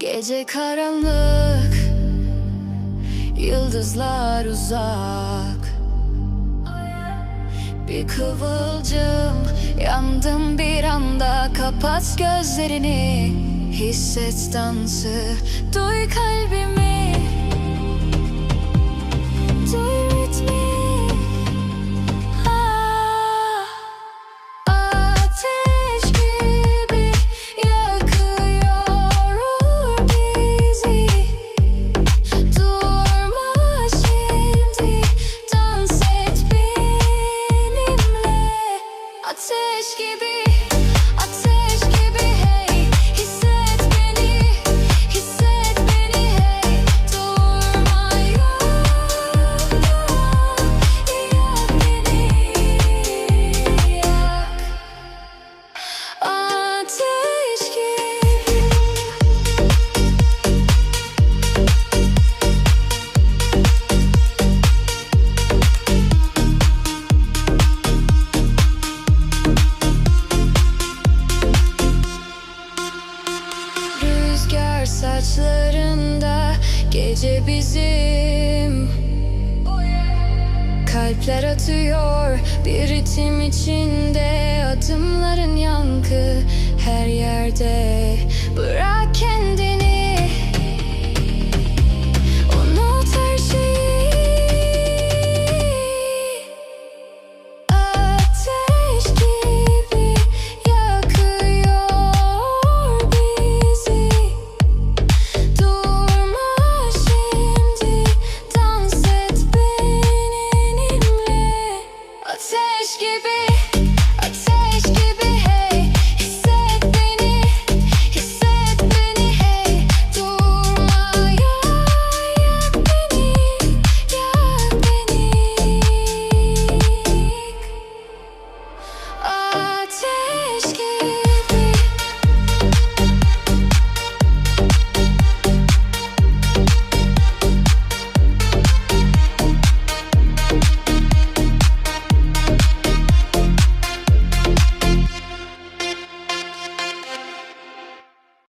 Gece karanlık Yıldızlar uzak. Bir kıvılcım Yandım bir anda. Kapat gözlerini Hisset dansı. Duy kalbimi saçlarında Gece bizim. Kalpler atıyor bir ritim içinde Adımların yankı her yerde